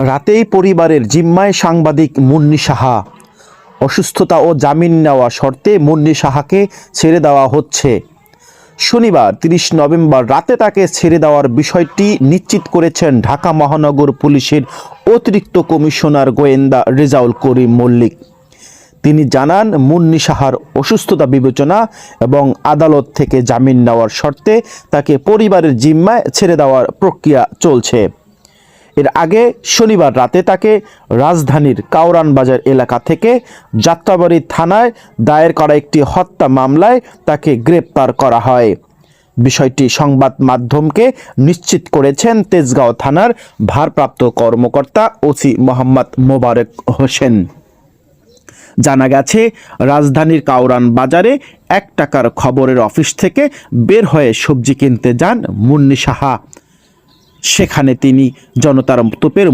রাতেই পরিবারের জিম্মায় সাংবাদিক মুন্নি সাহা। অসুস্থতা ও জামিন নেওয়া শর্তে মুন্নি সাহাকে ছেড়ে দেওয়া হচ্ছে। শনিবার, তিরিশ নভেম্বর রাতে তাকে ছেড়ে দেওয়ার বিষয়টি নিশ্চিত করেছেন ঢাকা মহানগর পুলিশের অতিরিক্ত কমিশনার গোয়েন্দা রেজাউল করিম মল্লিক। তিনি জানান, মুন্নি সাহার অসুস্থতা বিবেচনা এবং আদালত থেকে জামিন নেওয়ার শর্তে তাকে পরিবারের জিম্মায় ছেড়ে দেওয়ার প্রক্রিয়া চলছে। এর আগে শনিবার রাতে তাকে রাজধানীর কাউরান বাজার এলাকা থেকে যাত্রাবাড়ি থানায় দায়ের করা একটি হত্যা মামলায় তাকে গ্রেপ্তার করা হয়। বিষয়টি সংবাদ মাধ্যমকে নিশ্চিত করেছেন তেজগাঁও থানার ভারপ্রাপ্ত কর্মকর্তা ওসি মোহাম্মদ মোবারক হোসেন। জানা গেছে, রাজধানীর কাউরান বাজারে এক টাকার খবরের অফিস থেকে বের হয়ে সবজি কিনতে যান মুন্নি সাহা। সেখানে তিনি জনতার তোপের